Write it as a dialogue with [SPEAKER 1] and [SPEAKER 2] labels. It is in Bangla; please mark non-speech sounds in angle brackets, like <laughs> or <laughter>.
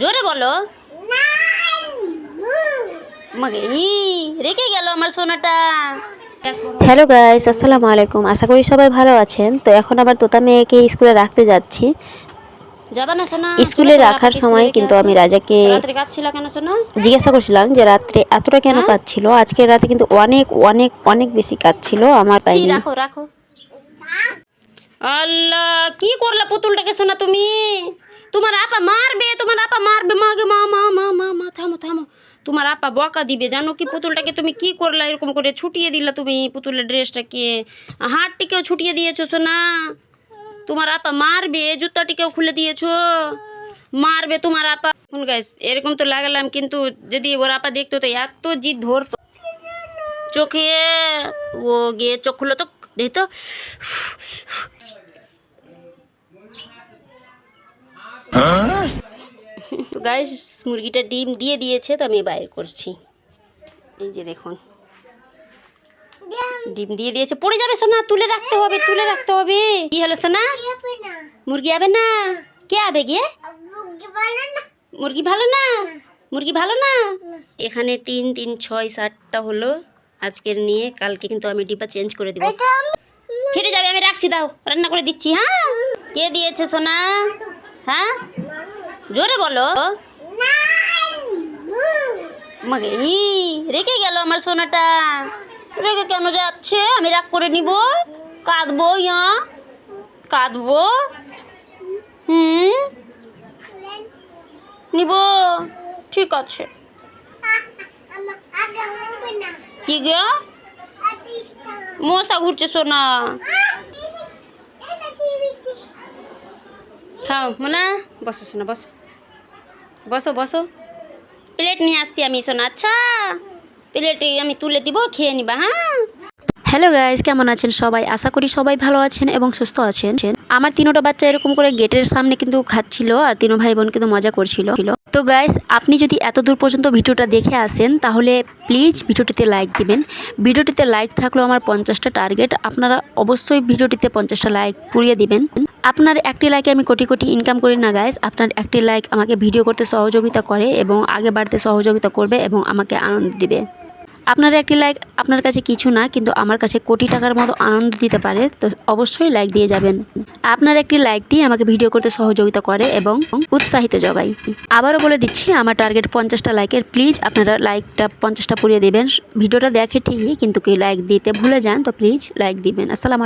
[SPEAKER 1] জোরে বলো। আমাকে ই রেখে গেল আমার সোনাটা।
[SPEAKER 2] হ্যালো গাইস আসসালামু আলাইকুম। আশা করি সবাই ভালো আছেন। তো এখন আবার তোতা মেয়েকে স্কুলে রাখতে যাচ্ছি। স্কুলে রাখার সময় কিন্তু আমি রাজাকে জিজ্ঞাসা করছিলাম যে রাত্রে এতটা কেন
[SPEAKER 1] হ্যাঁ?
[SPEAKER 2] কাঁদছিল? আজকে রাতে কিন্তু অনেক অনেক অনেক বেশি কাঁদছিল আমার তাই
[SPEAKER 1] রাখো রাখো। আল্লাহ কি করলা পুতুলটাকে শোনা তুমি? তোমার আপা মারবে, তোমার আপা মারবে মাগে মা মা মা মা মা, থামো থামো। তোমার আপা বকা দিবে, জানো কি পুতুলটাকে তুমি কি করলা, এরকম করে ছুটিয়ে দিলা তুমি পুতুলের ড্রেসটাকে। হাতটিকেও ছুটিয়ে দিয়েছ, সোনা। তোমার আপা মারবে, জুতাটিকেও খুলে দিয়েছ। মারবে তোমার আপা। শুন গাইস এরকম তো লাগালাম, কিন্তু যদি ওর আপা দেখতো তো এত জিদ ধরতো। চোখে, ও গিয়ে চোখ খুলো তো দেখি <laughs> তো গাইস মুরগিটা ডিম দিয়ে দিয়েছে তো আমি বাইর করছি। এই যে দেখুন। ডিম দিয়ে দিয়েছে। পড়ে যাবে সোনা তুলে রাখতে হবে তুলে রাখতে হবে। কি হলো সোনা? মুরগি আবে না? কে আবে গিয়ে মুরগি ভালো না? মুরগি ভালো না? এখানে তিন তিন ছয় সাতটা হলো আজকের নিয়ে। কালকে কিন্তু আমি ডিব্বা চেঞ্জ করে দিব। ফিরে যাবে আমি রাখছি দাও। রান্না করে দিচ্ছি হ্যাঁ? কে দিয়েছে সোনা? হ্যাঁ? জোরে বলো। আমাকে ই, রেখে গেল আমার সোনাটা। রেখে কেন যাচ্ছে? আমি রাগ করে নিব। কাঁদবো, ইয়া। কাঁদবো? হুম? নিব। ঠিক আছে। কি গো? মশা ঘুরছে সোনা। খাও মোনা। বসো, সোনা, বসো। বসো বসো। প্লেট নিয়ে আসছি আমি, সোনা। আচ্ছা। প্লেট আমি তুলে দিব, খেয়ে নিবা হ্যাঁ?
[SPEAKER 2] হ্যালো গাইস, কেমন আছেন সবাই? আশা করি সবাই ভালো আছেন এবং সুস্থ আছেন। আমার তিনোটা বাচ্চা এরকম করে গেটের সামনে কিন্তু খাচ্ছিল আর তিনো ভাই বোন কিন্তু মজা করছিল। তো গাইস, আপনি যদি এত দূর পর্যন্ত ভিডিওটা দেখে আসেন, তাহলে প্লিজ ভিডিওটিতে লাইক দিবেন। ভিডিওটিতে লাইক থাকলেও আমার পঞ্চাশটা টার্গেট। আপনারা অবশ্যই ভিডিওটিতে পঞ্চাশটা লাইক পুড়িয়ে দিবেন। আপনার একটি লাইকে আমি কোটি কোটি ইনকাম করি না গাইস। আপনার একটি লাইক আমাকে ভিডিও করতে সহযোগিতা করে এবং আগে বাড়তে সহযোগিতা করবে এবং আমাকে আনন্দ দিবে। আপনার একটি লাইক আপনার কাছে কিছু না, কিন্তু আমার কাছে কোটি টাকার মতো আনন্দ দিতে পারে, তো অবশ্যই লাইক দিয়ে যাবেন। আপনার একটি লাইকটি আমাকে ভিডিও করতে সহযোগিতা করে এবং উৎসাহিত জগায় আবারও বলে দিচ্ছি, আমার টার্গেট পঞ্চাশটা লাইকের প্লিজ আপনারা লাইকটা পঞ্চাশটা পুড়িয়ে দেবেন। ভিডিওটা দেখে ঠিকই, কিন্তু কেউ লাইক দিতে ভুলে যান, তো প্লিজ লাইক দিবেন। আসসালাম